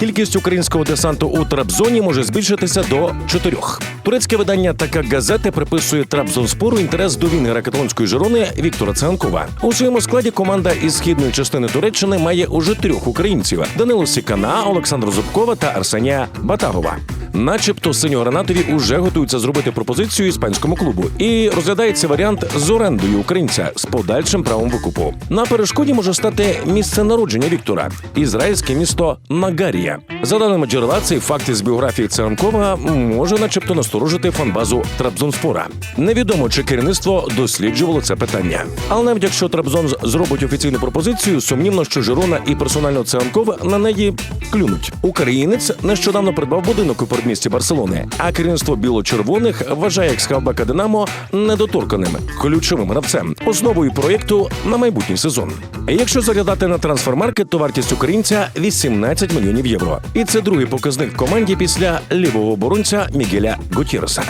Кількість українського десанту у Трабзоні може збільшитися до чотирьох. Турецьке видання така газети приписує Трабзонспору інтерес до вінгера каталонської Жирони Віктора Цанкова. У своєму складі команда із східної частини Туреччини має уже трьох українців: Данило Сікана, Олександра Зубкова та Арсенія Батагова. Начебто синьо-гранатові уже готуються зробити пропозицію іспанському клубу, і розглядається варіант з орендою українця з подальшим правом викупу. На перешкоді може стати місце народження Віктора ізраїльське місто Нагарія. За даними джерела, цей факт із біографії Циганкова може, начебто, насторожити фанбазу Трабзонспора. Невідомо, чи керівництво досліджувало це питання. Але навіть якщо Трабзон зробить офіційну пропозицію, сумнівно, що Жирона і персонально Циганков на неї клюнуть. Українець нещодавно придбав будинок у передмісті Барселони, а керівництво біло-червоних вважає екс-хавбека Динамо недоторканим ключовим гравцем, основою проєкту на майбутній сезон. Якщо заглядати на трансфермаркет, то вартість українця 18 мільйонів євро. І це другий показник команді після лівого оборонця Мігеля Гутєреса.